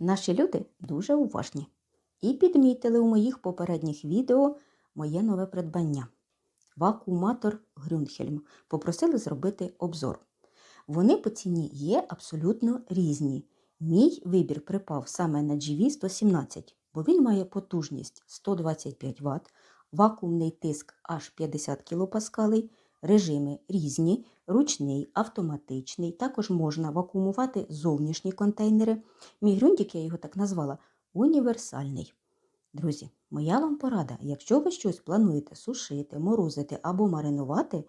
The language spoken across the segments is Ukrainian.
Наші люди дуже уважні і підмітили у моїх попередніх відео моє нове придбання. Вакууматор Грюнхельм. Попросили зробити обзор. Вони по ціні є абсолютно різні. Мій вибір припав саме на GV117, бо він має потужність 125 Вт, вакуумний тиск аж 50 кПа, режими різні, ручний, автоматичний. Також можна вакуумувати зовнішні контейнери. Мій ґрунтик, я його так назвала, універсальний. Друзі, моя вам порада, якщо ви щось плануєте сушити, морозити або маринувати,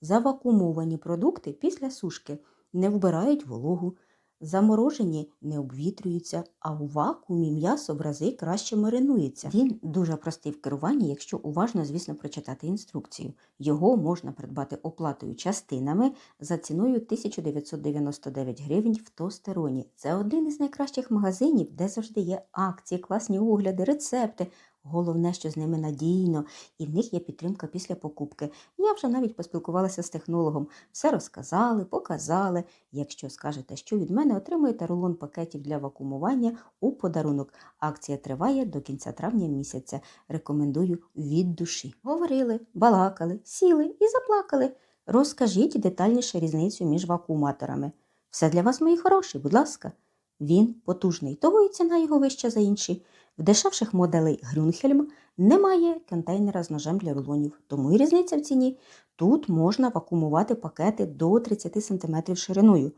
завакуумовані продукти після сушки не вбирають вологу, заморожені не обвітрюються, а у вакуумі м'ясо в рази краще маринується. Він дуже простий в керуванні, якщо уважно, звісно, прочитати інструкцію. Його можна придбати оплатою частинами за ціною 1999 гривень в Тостероні. Це один із найкращих магазинів, де завжди є акції, класні огляди, рецепти. Головне, що з ними надійно, і в них є підтримка після покупки. Я вже навіть поспілкувалася з технологом. Все розказали, показали. Якщо скажете, що від мене отримуєте рулон пакетів для вакуумування у подарунок. Акція триває до кінця травня місяця. Рекомендую від душі. Говорили, балакали, сіли і заплакали. Розкажіть детальніше різницю між вакууматорами. Все для вас, мої хороші, будь ласка. Він потужний, того і ціна його вища за інші. В дешевших моделей Грюнхельм немає контейнера з ножем для рулонів, тому і різниця в ціні. Тут можна вакуумувати пакети до 30 см шириною,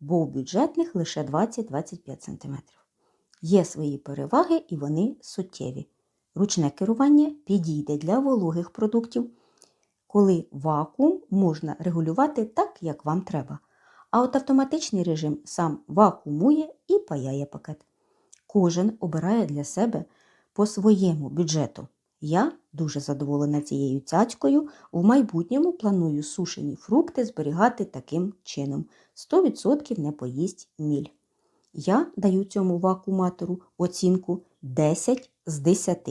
бо в бюджетних лише 20-25 см. Є свої переваги і вони суттєві. Ручне керування підійде для вологих продуктів, коли вакуум можна регулювати так, як вам треба. А от автоматичний режим сам вакуумує і паяє пакет. Кожен обирає для себе по своєму бюджету. Я дуже задоволена цією цяцькою. В майбутньому планую сушені фрукти зберігати таким чином. 100% не поїсть міль. Я даю цьому вакууматору оцінку 10 з 10.